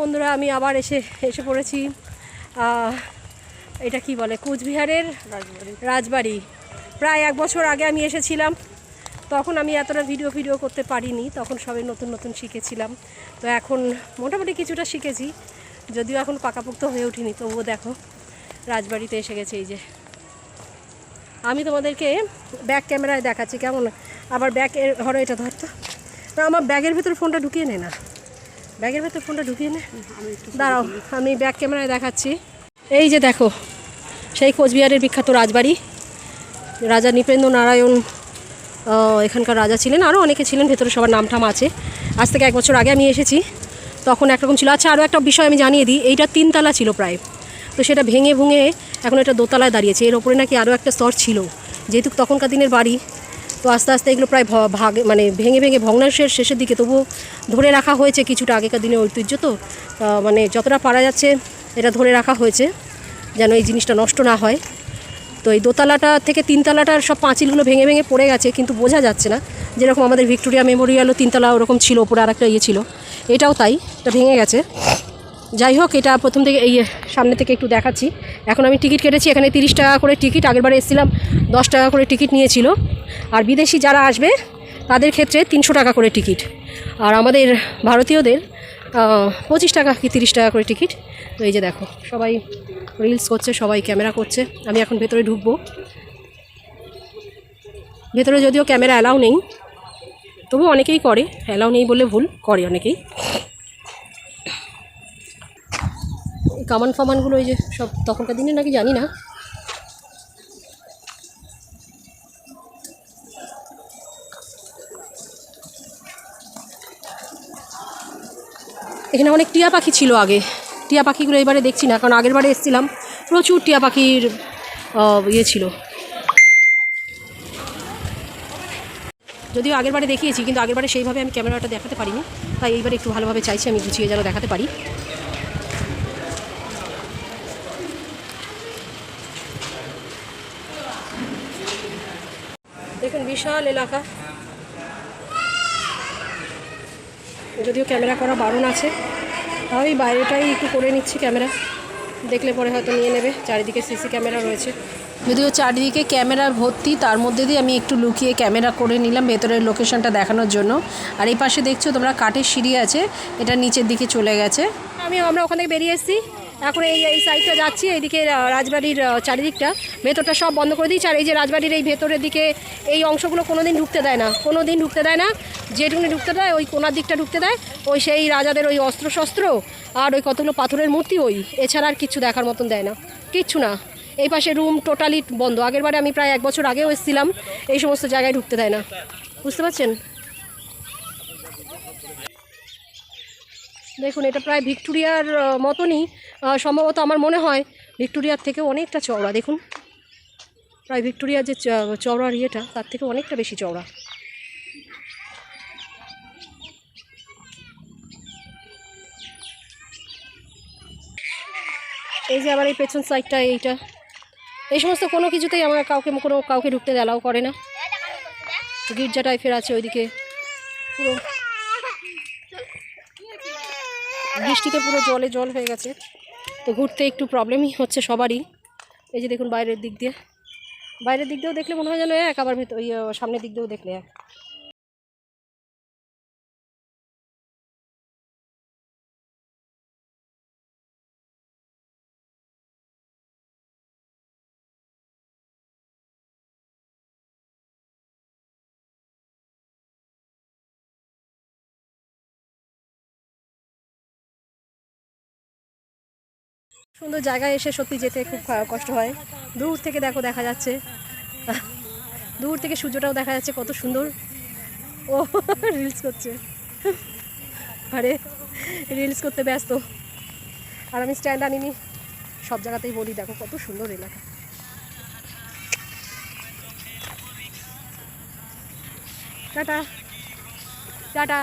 বন্ধুরা, আমি আবার এসে এসে পড়েছি এটা কি বলে, কোচবিহারের রাজবাড়ি। প্রায় এক বছর আগে আমি এসেছিলাম। তখন আমি এতটা ভিডিও ভিডিও করতে পারিনি, তখন সবে নতুন নতুন শিখেছিলাম। তো এখন মোটামুটি কিছুটা শিখেছি, যদিও এখন পাকাপোক্ত হয়ে ওঠিনি তবুও দেখো, রাজবাড়িতে এসে গেছে এই যে। আমি তোমাদেরকে ব্যাক ক্যামেরায় দেখাচ্ছি, কেমন? আবার ব্যাগের ধরো এটা ধরতো। আমার ব্যাগের ভিতর ফোনটা ঢুকিয়ে নে না। ব্যাগের ভেতর ফোনটা ঢুকিয়ে নে। দাঁড়াও, আমি ব্যাক ক্যামেরায় দেখাচ্ছি। এই যে দেখো, সেই কোচবিহারের বিখ্যাত রাজবাড়ি। রাজা নৃপেন্দ্র নারায়ণ এখানকার রাজা ছিলেন আরও অনেকে ছিলেন, ভেতরে সবার নাম টাম আছে। আজ থেকে এক বছর আগে আমি এসেছি, তখন একরকম ছিল। আচ্ছা আরও একটা বিষয় আমি জানিয়ে দিই, এইটা তিনতলা ছিল প্রায়। তো সেটা ভেঙে ভুঙে এখন এটা দোতলায় দাঁড়িয়েছে। এর ওপরে নাকি আরও একটা স্তর ছিল। যেহেতু তখনকার দিনের বাড়ি তো আস্তে আস্তে এগুলো প্রায় ভাগ মানে ভেঙে ভেঙে ভগ্নাংশের শেষের দিকে, তবুও ধরে রাখা হয়েছে কিছুটা আগেকার দিনের ঐতিহ্য তো। মানে যতটা পারা যাচ্ছে এটা ধরে রাখা হয়েছে যেন এই জিনিসটা নষ্ট না হয়। তো এই দোতলাটা থেকে তিনতলাটার সব পাঁচিলগুলো ভেঙে ভেঙে পড়ে গেছে, কিন্তু বোঝা যাচ্ছে না। যেরকম আমাদের ভিক্টোরিয়া মেমোরিয়ালও তিনতলা ওরকম ছিল, ওপরে আর একটা ইয়ে ছিল। এটাও তাই, এটা ভেঙে গেছে। যাই হোক, এটা প্রথম থেকে এই সামনে থেকে একটু দেখাচ্ছি। এখন আমি টিকিট কেটেছি, এখানে তিরিশ টাকা করে টিকিট, আগেরবারে এসেছিলাম, দশ টাকা করে টিকিট নিয়েছিল। আর বিদেশি যারা আসবে, তাদের ক্ষেত্রে তিনশো টাকা করে টিকিট। আর আমাদের ভারতীয়দের পঁচিশ টাকা কি তিরিশ টাকা করে টিকিট। তো এই যে দেখো, সবাই রিলস করছে, সবাই ক্যামেরা করছে। আমি এখন ভেতরে ঢুকবো। ভেতরে যদিও ক্যামেরা অ্যালাউ নেই তবু অনেকেই করে। অ্যালাউ নেই বলে ভুল, করে অনেকেই। কামান ফামানগুলো এই যে সব তখনকার দিনে নাকি জানি না। এখানে অনেক টিয়া পাখি ছিল আগে। টিয়া পাখিগুলো এবারে দেখছি না, কারণ আগের বারে এসেছিলাম, প্রচুর টিয়া পাখির ইয়ে ছিল। যদিও আগের বারে দেখিয়েছি, কিন্তু আগের বারে সেইভাবে আমি ক্যামেরাটা দেখাতে পারিনি। তাই এইবারে একটু ভালোভাবে চাইছি, আমি গুছিয়ে যেন দেখাতে পারি। দেখুন, বিশাল এলাকা। যদিও ক্যামেরা করা বারণ আছে। তাও এই বাইরেটাই একটু করে নিচ্ছি ক্যামেরা। দেখলে পরে হয়তো নিয়ে নেবে। চারিদিকে সিসি ক্যামেরা রয়েছে। যদিও চারিদিকে ক্যামেরা ভর্তি তার মধ্যে দিয়ে আমি একটু লুকিয়ে ক্যামেরা করে নিলাম ভেতরের লোকেশনটা দেখানোর জন্য। আর এই পাশে দেখছ তোমরা কাঠের সিঁড়ি আছে এটা নিচের দিকে চলে গেছে। আমি আমরা ওখান থেকে বেরিয়ে এসেছি। এখন এই এই সাইডটা যাচ্ছি, এইদিকে রাজবাড়ির চারিদিকটা। ভেতরটা সব বন্ধ করে দিয়েছি, আর এই যে রাজবাড়ির এই ভেতরের দিকে এই অংশগুলো কোনো দিন ঢুকতে দেয় না। কোনো দিন ঢুকতে দেয় না, যেটুকুনি ঢুকতে দেয়, ওই কোনার দিকটা ঢুকতে দেয়। ওই সেই রাজাদের ওই অস্ত্র শস্ত্র আর ওই কতগুলো পাথরের মূর্তি ওই, এছাড়া আর কিচ্ছু দেখার মতন দেয় না। কিচ্ছু না। এই পাশে রুম টোটালি বন্ধ। আগের বারে আমি প্রায় এক বছর আগেও এসেছিলাম, এই সমস্ত জায়গায় ঢুকতে দেয় না। বুঝতে পারছেন? দেখুন, এটা প্রায় ভিক্টোরিয়ার মতনই। সম্ভবত আমার মনে হয় ভিক্টোরিয়ার থেকেও অনেকটা চওড়া, দেখুন। প্রায় ভিক্টোরিয়ার যে চওড়ার ইয়েটা, তার থেকে অনেকটা বেশি চওড়া। এই যে আবার এই পেছন সাইডটা এইটা। এই সমস্ত কোনো কিছুতেই আমার কাউকে, কোনো কাউকে ঢুকতে অ্যালাউ করে না। গির্জা টাইপের আছে ওইদিকে। পুরো বৃষ্টিতে পুরো জলে জল হয়ে গেছে। তো ঘুরতে একটু প্রবলেমই হচ্ছে সবারই। এই যে দেখুন বাইরের দিক দিয়ে। বাইরের দিক দিয়েও দেখলে মনে হয় যেন এক, আবার ভেতর ওই সামনের দিক দিয়েও দেখলে এক। সুন্দর জায়গায় এসে সত্যি যেতে খুব কষ্ট হয়। দূর থেকে দেখো দেখা যাচ্ছে। দূর থেকে সূর্যটাও দেখা যাচ্ছে কত সুন্দর। ও রিলস করছে। আরে রিলস করতে ব্যস্ত। আর আমি স্ট্যান্ড আনিনি সব জায়গাতেই বলি, দেখো কত সুন্দর এলাকা। টাটা। টাটা।